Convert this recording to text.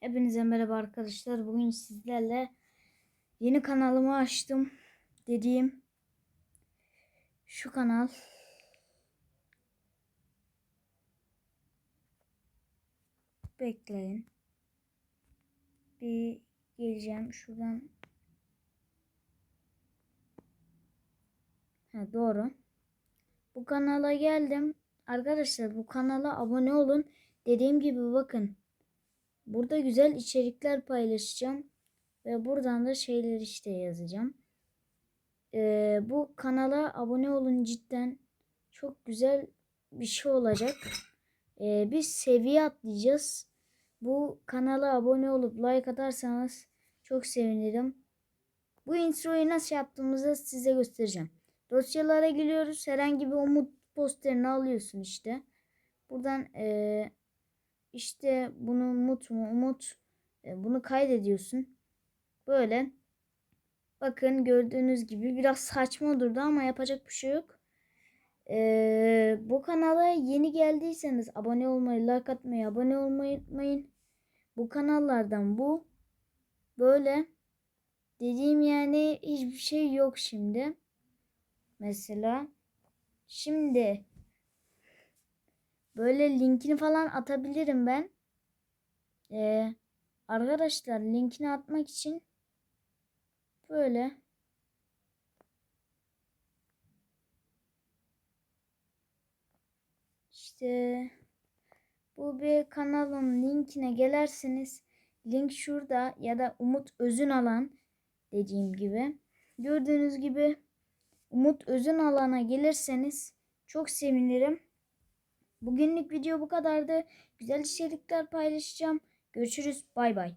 Hepinize merhaba arkadaşlar. Bugün sizlerle yeni kanalımı açtım dediğim şu kanal. Bekleyin. Bir geleceğim şuradan. Ha, doğru. Bu kanala geldim. Arkadaşlar bu kanala abone olun. Dediğim gibi bakın. Burada güzel içerikler paylaşacağım. Ve buradan da şeyler işte yazacağım. Ee, bu kanala abone olun cidden. Çok güzel bir şey olacak. Ee, biz seviye atlayacağız. Bu kanala abone olup like atarsanız çok sevinirim. Bu introyu nasıl yaptığımızı size göstereceğim. Dosyalara giriyoruz. Herhangi bir umut posterini alıyorsun işte. Buradan eee işte bunu umut mu umut e, bunu kaydediyorsun. Böyle. Bakın gördüğünüz gibi biraz saçma durdu ama yapacak bir şey yok. Ee, bu kanala yeni geldiyseniz abone olmayı, like atmayı, abone olmayı unutmayın. Bu kanallardan bu. Böyle. Dediğim yani hiçbir şey yok şimdi. Mesela. Şimdi. Böyle linkini falan atabilirim ben. Ee, arkadaşlar linkini atmak için böyle işte bu bir kanalın linkine gelirseniz link şurada ya da Umut Özün alan dediğim gibi gördüğünüz gibi Umut Özün alana gelirseniz çok sevinirim. Bugünlük video bu kadardı. Güzel içerikler paylaşacağım. Görüşürüz. Bay bay.